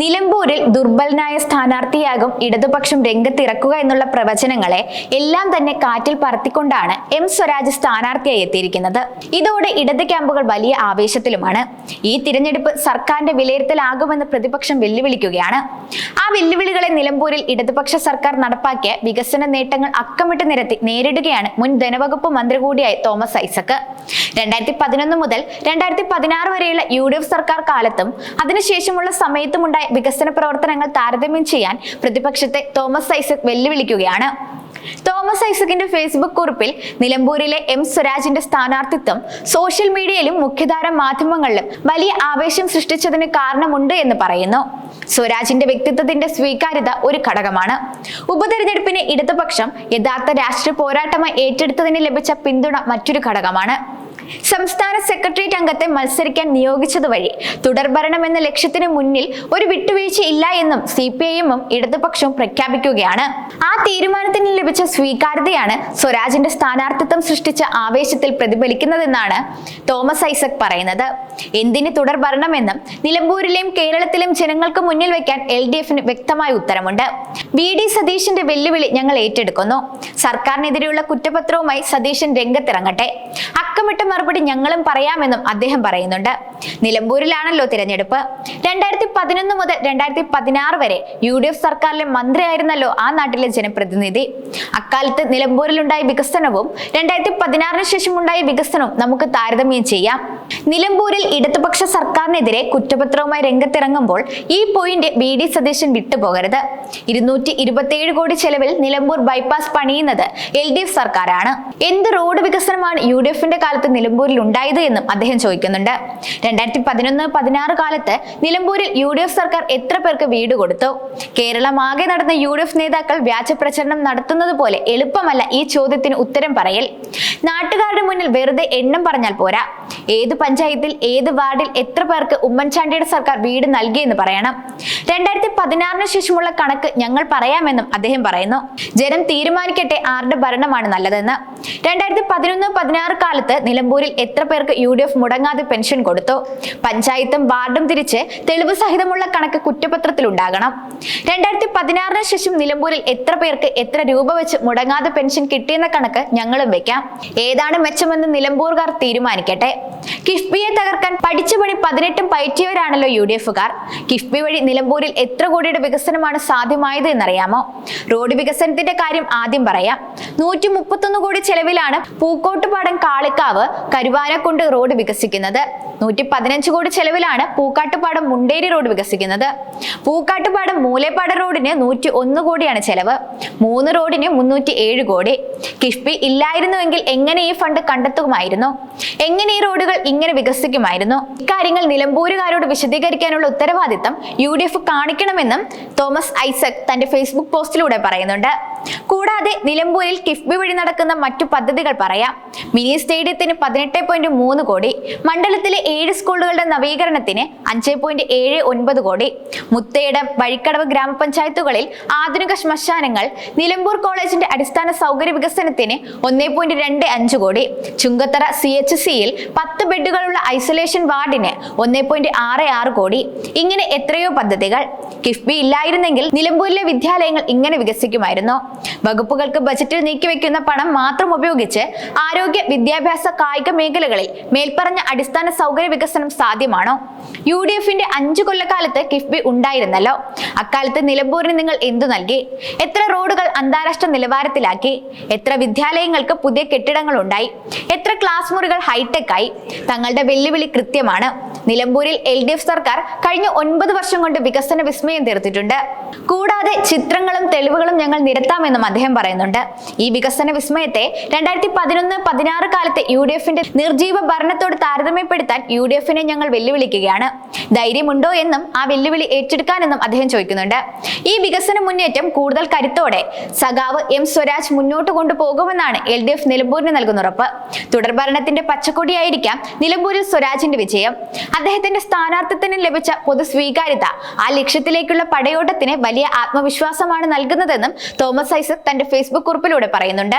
നിലമ്പൂരിൽ ദുർബലനായ സ്ഥാനാർത്ഥിയാകും ഇടതുപക്ഷം രംഗത്തിറക്കുക എന്നുള്ള പ്രവചനങ്ങളെ എല്ലാം തന്നെ കാറ്റിൽ പറത്തിക്കൊണ്ടാണ് എം സ്വരാജ് സ്ഥാനാർത്ഥിയായി എത്തിയിരിക്കുന്നത്. ഇതോടെ ഇടത് ക്യാമ്പുകൾ വലിയ ആവേശത്തിലുമാണ്. ഈ തിരഞ്ഞെടുപ്പ് സർക്കാരിന്റെ വിലയിരുത്തലാകുമെന്ന് പ്രതിപക്ഷം വെല്ലുവിളിക്കുകയാണ്. ആ വെല്ലുവിളികളെ നിലമ്പൂരിൽ ഇടതുപക്ഷ സർക്കാർ നടപ്പാക്കിയ വികസന നേട്ടങ്ങൾ അക്കമിട്ട് നിരത്തി നേരിടുകയാണ് മുൻ ധനവകുപ്പ് മന്ത്രി കൂടിയായ തോമസ് ഐസക് രണ്ടായിരത്തി പതിനൊന്ന് മുതൽ രണ്ടായിരത്തി പതിനാറ് വരെയുള്ള യു ഡി എഫ് സർക്കാർ കാലത്തും അതിനുശേഷമുള്ള സമയത്തുമുണ്ടായ വികസന പ്രവർത്തനങ്ങൾ താരതമ്യം ചെയ്യാൻ പ്രതിപക്ഷത്തെ തോമസ് ഐസക് വെല്ലുവിളിക്കുകയാണ്. തോമസ് ഐസക്കിന്റെ ഫേസ്ബുക്ക് കുറിപ്പിൽ നിലമ്പൂരിലെ എം സ്വരാജിന്റെ സ്ഥാനാർത്ഥിത്വം സോഷ്യൽ മീഡിയയിലും മുഖ്യധാര മാധ്യമങ്ങളിലും വലിയ ആവേശം സൃഷ്ടിച്ചതിന് കാരണമുണ്ട് എന്ന് പറയുന്നു. സ്വരാജിന്റെ വ്യക്തിത്വത്തിന്റെ സ്വീകാര്യത ഒരു ഘടകമാണ്. ഉപതെരഞ്ഞെടുപ്പിന് ഇടതുപക്ഷം യഥാർത്ഥ രാഷ്ട്രീയ പോരാട്ടമായി ഏറ്റെടുത്തതിന് ലഭിച്ച പിന്തുണ മറ്റൊരു ഘടകമാണ്. സംസ്ഥാന സെക്രട്ടേറിയറ്റ് അംഗത്തെ മത്സരിക്കാൻ നിയോഗിച്ചതുവഴി തുടർഭരണം എന്ന ലക്ഷ്യത്തിന് മുന്നിൽ ഒരു വിട്ടുവീഴ്ച ഇല്ല എന്നും സി പി ഐ എമ്മും ഇടതുപക്ഷവും പ്രഖ്യാപിക്കുകയാണ്. ആ തീരുമാനത്തിന് ലഭിച്ച സ്വീകാര്യതയാണ് സ്വരാജിന്റെ സ്ഥാനാർത്ഥിത്വം സൃഷ്ടിച്ച ആവേശത്തിൽ പ്രതിഫലിക്കുന്നതെന്നാണ് തോമസ് ഐസക് പറയുന്നത്. എന്തിന് തുടർഭരണമെന്നും നിലമ്പൂരിലെയും കേരളത്തിലെയും ജനങ്ങൾക്ക് മുന്നിൽ വെക്കാൻ എൽ ഡി എഫിന് വ്യക്തമായ ഉത്തരമുണ്ട്. വി ഡി സതീഷിന്റെ വെല്ലുവിളി ഞങ്ങൾ ഏറ്റെടുക്കുന്നു. സർക്കാരിനെതിരെയുള്ള കുറ്റപത്രവുമായി സതീശൻ രംഗത്തിറങ്ങട്ടെ. അക്കമിട്ട മറുപടി ഞങ്ങളും പറയാമെന്നും അദ്ദേഹം പറയുന്നുണ്ട്. നിലമ്പൂരിലാണല്ലോ തിരഞ്ഞെടുപ്പ്. രണ്ടായിരത്തി പതിനൊന്ന് മുതൽ രണ്ടായിരത്തി പതിനാറ് വരെ യു ഡി എഫ് സർക്കാരിലെ മന്ത്രിയായിരുന്നല്ലോ ആ നാട്ടിലെ ജനപ്രതിനിധി. അക്കാലത്ത് നിലമ്പൂരിലുണ്ടായ വികസനവും രണ്ടായിരത്തി പതിനാറിന് ശേഷം ഉണ്ടായ വികസനവും നമുക്ക് താരതമ്യം ചെയ്യാം. നിലമ്പൂരിൽ ഇടതുപക്ഷ സർക്കാരിനെതിരെ കുറ്റപത്രവുമായി രംഗത്തിറങ്ങുമ്പോൾ ഈ പോയിന്റ് ബി ഡി സതീശൻ വിട്ടുപോകരുത്. ഇരുന്നൂറ്റി ഇരുപത്തിയേഴ് കോടി ചെലവിൽ നിലമ്പൂർ ബൈപ്പാസ് പണിയുന്നത് എൽ ഡി എഫ് സർക്കാരാണ്. എന്ത് റോഡ് വികസനമാണ് യു ഡി എഫിന്റെ കാലത്ത് നിലമ്പൂരിൽ ഉണ്ടായത് എന്നും അദ്ദേഹം ചോദിക്കുന്നുണ്ട്. രണ്ടായിരത്തി പതിനൊന്ന് പതിനാറ് കാലത്ത് നിലമ്പൂരിൽ യു ഡി എഫ് സർക്കാർ എത്ര പേർക്ക് വീട് കൊടുത്തു? കേരളമാകെ നടന്ന യു ഡി എഫ് നേതാക്കൾ വ്യാജ പ്രചരണം നടത്തുന്നത് പോലെ എളുപ്പമല്ല ഈ ചോദ്യത്തിന് ഉത്തരം പറയൽ. നാട്ടുകാരുടെ മുന്നിൽ വെറുതെ എണ്ണം പറഞ്ഞാൽ പോരാ. ഏത് പഞ്ചായത്തിൽ ഏത് വാർഡിൽ എത്ര പേർക്ക് ഉമ്മൻചാണ്ടിയുടെ സർക്കാർ വീട് നൽകിയെന്ന് പറയണം. രണ്ടായിരത്തി പതിനാറിന് ശേഷമുള്ള കണക്ക് ഞങ്ങൾ പറയാമെന്നും അദ്ദേഹം പറയുന്നു. ജനം തീരുമാനിക്കട്ടെ ആരുടെ ഭരണമാണ് നല്ലതെന്ന്. രണ്ടായിരത്തി പതിനൊന്ന് പതിനാറ് കാലത്ത് നിലമ്പൂരിൽ എത്ര പേർക്ക് യു ഡി എഫ് മുടങ്ങാതെ പെൻഷൻ കൊടുത്തു? പഞ്ചായത്തും വാർഡും തിരിച്ച് തെളിവ് സഹിതമുള്ള കണക്ക് കുറ്റപത്രത്തിൽ ഉണ്ടാകണം രണ്ടായിരത്തി പതിനാറിന് ശേഷം നിലമ്പൂരിൽ എത്ര പേർക്ക് എത്ര രൂപ വെച്ച് മുടങ്ങാതെ പെൻഷൻ കിട്ടിയെന്ന കണക്ക് ഞങ്ങളും വെക്കാം. ഏതാണ് മെച്ചമെന്ന് നിലമ്പൂർകാർ തീരുമാനിക്കട്ടെ. കിഫ്ബിയെ തകർക്കാൻ പഠിച്ച പണി പതിനെട്ടും പയറ്റിയവരാണല്ലോ യു ഡി എഫുകാർ. കിഫ്ബി വഴി നിലമ്പൂരിൽ എത്ര കോടിയുടെ വികസനമാണ് സാധ്യമായത് എന്നറിയാമോ? റോഡ് വികസനത്തിന്റെ കാര്യം ആദ്യം പറയാം. നൂറ്റി മുപ്പത്തൊന്ന് കോടി ചെലവിലാണ് പൂക്കോട്ടുപാടം കാളിക്കാവ് കരുവാനക്കുണ്ട് റോഡ് വികസിക്കുന്നത്. നൂറ്റി പതിനഞ്ച് കോടി ചെലവിലാണ് പൂക്കാട്ടുപാടം മുണ്ടേരി റോഡ് വികസിക്കുന്നത്. പൂക്കാട്ടുപാടം മൂലേപ്പാട റോഡിന് നൂറ്റി ഒന്ന് കോടിയാണ് ചെലവ്. മൂന്ന് റോഡിന് മുന്നൂറ്റി ഏഴ് കോടി. കിഫ്ബി ഇല്ലായിരുന്നുവെങ്കിൽ എങ്ങനെ ഈ ഫണ്ട് കണ്ടെത്തുമായിരുന്നു? എങ്ങനെ ഈ റോഡുകൾ ഇങ്ങനെ വികസിക്കുമായിരുന്നു? ഇക്കാര്യങ്ങൾ നിലമ്പൂരുകാരോട് വിശദീകരിക്കാനുള്ള ഉത്തരവാദിത്തം യു കാണിക്കണമെന്നും തോമസ് ഐസക് തന്റെ ഫേസ്ബുക്ക് പോസ്റ്റിലൂടെ പറയുന്നുണ്ട്. കൂടാതെ നിലമ്പൂരിൽ കിഫ്ബി വഴി നടക്കുന്ന മറ്റു പദ്ധതികൾ പറയാം. മിനി സ്റ്റേഡിയത്തിന് പതിനെട്ട് പോയിന്റ് മൂന്ന് കോടി മണ്ഡലത്തിലെ ഏഴ് സ്കൂളുകളുടെ നവീകരണത്തിന് അഞ്ച് പോയിന്റ് ഏഴ് ഒൻപത് കോടി മുത്തേട വഴിക്കടവ് ഗ്രാമപഞ്ചായത്തുകളിൽ ആധുനിക ശ്മശാനങ്ങൾ നിലമ്പൂർ കോളേജിന്റെ അടിസ്ഥാന സൗകര്യ വികസനത്തിന് ഒന്നേ പോയിന്റ് രണ്ട് അഞ്ച് കോടി ചുങ്കത്തറ സി എച്ച് സിയിൽ പത്ത് ബെഡുകളുള്ള ഐസൊലേഷൻ വാർഡിന് ഒന്നേ പോയിന്റ് ആറ് ആറ് കോടി. ഇങ്ങനെ എത്രയോ പദ്ധതികൾ. കിഫ്ബി ഇല്ലായിരുന്നെങ്കിൽ നിലമ്പൂരിലെ വിദ്യാലയങ്ങൾ ഇങ്ങനെ വികസിക്കുമായിരുന്നു. വകുപ്പുകൾക്ക് ബജറ്റിൽ നീക്കിവെക്കുന്ന പണം മാത്രം ഉപയോഗിച്ച് ആരോഗ്യ വിദ്യാഭ്യാസ കായിക മേഖലകളിൽ മേൽപ്പറഞ്ഞ അടിസ്ഥാന സൗകര്യ വികസനം സാധ്യമാണോ? യു ഡി എഫിന്റെ അഞ്ചു കൊല്ലക്കാലത്ത് കിഫ്ബി ഉണ്ടായിരുന്നല്ലോ. അക്കാലത്ത് നിലമ്പൂരിന് നിങ്ങൾ എന്തു നൽകി? എത്ര റോഡുകൾ അന്താരാഷ്ട്ര നിലവാരത്തിലാക്കി? എത്ര വിദ്യാലയങ്ങൾക്ക് പുതിയ കെട്ടിടങ്ങൾ ഉണ്ടായി എത്ര ക്ലാസ് മുറികൾ ഹൈടെക് ആയി? തങ്ങളുടെ വെല്ലുവിളി കൃത്യമാണ്. നിലമ്പൂരിൽ എൽ സർക്കാർ കഴിഞ്ഞ ഒൻപത് വർഷം കൊണ്ട് വികസന വിസ്മയം തീർത്തിട്ടുണ്ട്. കൂടാതെ ചിത്രങ്ങളും തെളിവുകളും ഞങ്ങൾ നിരത്താമെന്നും അദ്ദേഹം പറയുന്നുണ്ട്. ഈ വികസന വിസ്മയത്തെ രണ്ടായിരത്തി പതിനൊന്ന് പതിനാറ് കാലത്തെ യു ഡി എഫിന്റെ നിർജീവ ഭരണത്തോട് താരതമ്യപ്പെടുത്താൻ യു ഡി എഫിനെ ഞങ്ങൾ വെല്ലുവിളിക്കുകയാണ്. ധൈര്യമുണ്ടോ എന്നും ആ വെല്ലുവിളി ഏറ്റെടുക്കാനെന്നും അദ്ദേഹം ചോദിക്കുന്നുണ്ട്. ഈ വികസന മുന്നേറ്റം കൂടുതൽ കരുത്തോടെ സഖാവ് എം സ്വരാജ് മുന്നോട്ട് കൊണ്ടുപോകുമെന്നാണ് എൽ ഡി എഫ് നിലമ്പൂരിന് നൽകുന്ന ഉറപ്പ്. തുടർഭരണത്തിന്റെ പച്ചക്കൊടിയായിരിക്കാം നിലമ്പൂരിൽ സ്വരാജിന്റെ വിജയം. അദ്ദേഹത്തിന്റെ സ്ഥാനാർത്ഥിത്വത്തിന് ലഭിച്ച പൊതു സ്വീകാര്യത ആ ലക്ഷ്യത്തിലേക്കുള്ള പടയോട്ടത്തിന് വലിയ ആത്മവിശ്വാസമാണ് നൽകുന്നതെന്നും തോമസ് ഐസക് തന്റെ ഫേസ്ബുക്ക് കുറിപ്പിലൂടെ പറയുന്നുണ്ട്.